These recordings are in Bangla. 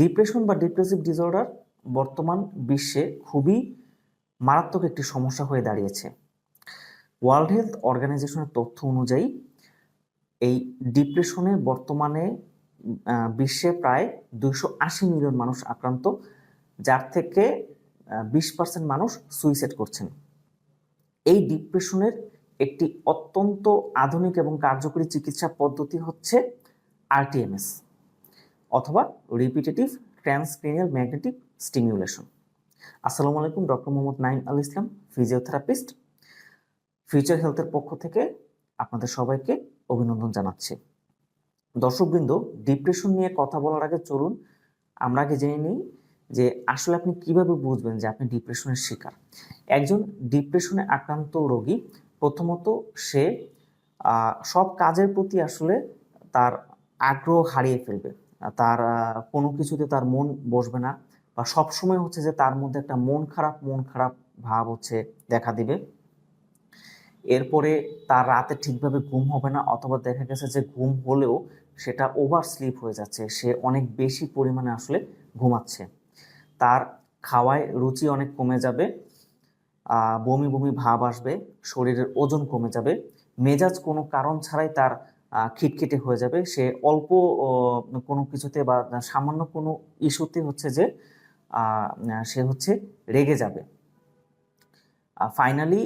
ডিপ্রেশন বা ডিপ্রেসিভ ডিসঅর্ডার বর্তমান বিশ্বে খুবই মারাত্মক একটি সমস্যা হয়ে দাঁড়িয়েছে। ওয়ার্ল্ড হেলথ অর্গানাইজেশনের তথ্য অনুযায়ী, এই ডিপ্রেশনে বর্তমানে বিশ্বে প্রায় দুইশো আশি মিলিয়ন মানুষ আক্রান্ত, যার থেকে বিশ পার্সেন্ট মানুষ সুইসাইড করছেন। এই ডিপ্রেশনের একটি অত্যন্ত আধুনিক এবং কার্যকরী চিকিৎসা পদ্ধতি হচ্ছে আরটিএমএস অথবা রিপিটেটিভ ট্রান্সক্রেনিয়াল ম্যাগনেটিক স্টিমিউলেশন আসসালামু আলাইকুম, doctor Mohammad Naim Al Islam physiotherapist future হেলথের পক্ষ থেকে আপনাদের সবাইকে অভিনন্দন জানাচ্ছি। দর্শকবৃন্দ ডিপ্রেশন নিয়ে কথা বলার আগে চলুন, আমরা আগে জেনে নিই যে আসলে আপনি কীভাবে বুঝবেন যে আপনি ডিপ্রেশনের শিকার? একজন ডিপ্রেশনে আক্রান্ত রোগী, প্রথমত সে সব কাজের প্রতি আসলে তার আগ্রহ হারিয়ে ফেলবে। তার কোনো কিছুতে তার মন বসবে না বা সবসময় হচ্ছে যে তার মধ্যে একটা মন খারাপ মন খারাপ ভাব হচ্ছে দেখা দিবে। এরপরে তার রাতে ঠিকভাবে ঘুম হবে না অথবা দেখা গেছে যে ঘুম হলেও সেটা ওভার স্লিপ হয়ে যাচ্ছে, সে অনেক বেশি পরিমাণে আসলে ঘুমাচ্ছে। তার খাওয়ায় রুচি অনেক কমে যাবে বমি বমি ভাব আসবে, শরীরের ওজন কমে যাবে। মেজাজ কোনো কারণ ছাড়াই তার খিটখিটে হয়ে যাবে। সে অল্প কোনো কিছুতে বা সামান্য কোনো ইস্যুতে হচ্ছে যে সে হচ্ছে রেগে যাবে। ফাইনালি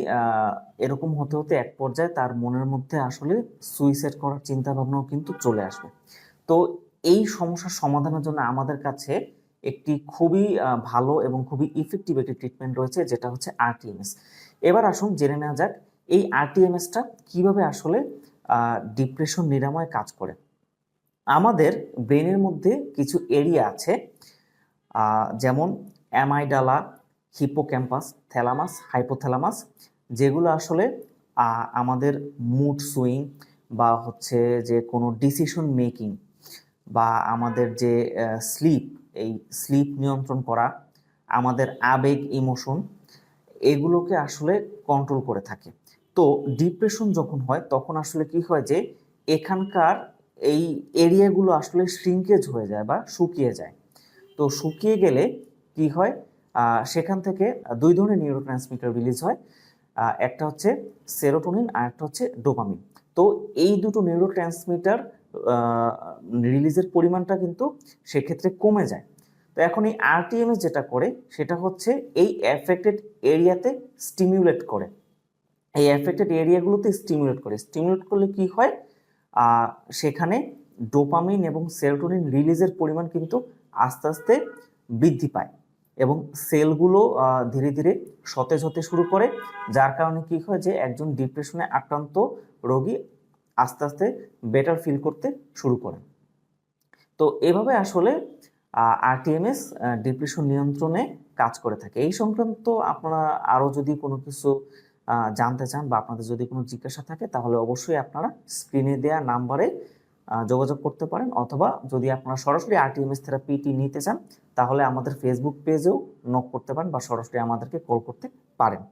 এরকম হতে হতে এক পর্যায়ে তার মনের মধ্যে আসলে সুইসাইড করার চিন্তা ভাবনাও কিন্তু চলে আসবে। তো এই সমস্যার সমাধানের জন্য আমাদের কাছে একটি খুবই ভালো এবং খুবই ইফেক্টিভ একটি ট্রিটমেন্ট রয়েছে, যেটা হচ্ছে আরটিএমএস এবার আসুন জেনে নেওয়া যাক, এই আরটিএমএসটা কীভাবে আসলে ডিপ্রেশন নিরাময় কাজ করে। আমাদের ব্রেনের মধ্যে কিছু এরিয়া আছে যেমন অ্যামাইডালা হিপোক্যাম্পাস থ্যালামাস হাইপোথ্যালামাস যেগুলো আসলে আমাদের মুড সুইং বা হচ্ছে যে কোনো ডিসিশন মেকিং বা আমাদের যে স্লিপ এই স্লিপ নিয়ন্ত্রণ করা, আমাদের আবেগ ইমোশন এগুলোকে আসলে কন্ট্রোল করে থাকে। তো ডিপ্রেশন যখন হয়, তখন আসলে কি হয় যে, এখানকার এই এরিয়াগুলো আসলে শ্রিঙ্কেজ হয়ে যায় বা শুকিয়ে যায়। তো শুকিয়ে গেলে কি হয় সেখান থেকে দুই ধরনের নিউরো ট্রান্সমিটার রিলিজ হয় একটা হচ্ছে সেরোটোনিন আর একটা হচ্ছে ডোপামিন তো এই দুটো নিউরো ট্রান্সমিটার রিলিজের পরিমাণটা কিন্তু সেক্ষেত্রে কমে যায়। তো এখন এই আরটিএমএস যেটা করে, সেটা হচ্ছে এই অ্যাফেক্টেড এরিয়াতে স্টিমিউলেট করে। এই অ্যাফেক্টেড এরিয়াগুলোতে স্টিমুলেট করে। স্টিমুলেট করলে কি হয়? সেখানে ডোপামিন এবং সেরোটোনিন রিলিজের পরিমাণ কিন্তু আস্তে আস্তে বৃদ্ধি পায় এবং সেলগুলো ধীরে ধীরে সতেজ হতে শুরু করে। যার কারণে কি হয় যে একজন ডিপ্রেশনে আক্রান্ত রোগী আস্তে আস্তে বেটার ফিল করতে শুরু করে। তো এভাবে আসলে আরটিএমএস ডিপ্রেশন নিয়ন্ত্রণে কাজ করে থাকে। এই সংক্রান্ত আপনারা আরও যদি কোনো কিছু জানতে চান বা আপনাদের যদি কোনো জিজ্ঞাসা থাকে, তাহলে অবশ্যই আপনারা স্ক্রিনে দেওয়া নাম্বারে যোগাযোগ করতে পারেন। অথবা যদি আপনারা সরাসরি আরটিএমএস থেরাপিটি নিতে চান, তাহলে আমাদের ফেসবুক পেজেও নক করতে পারেন বা সরাসরি আমাদেরকে কল করতে পারেন।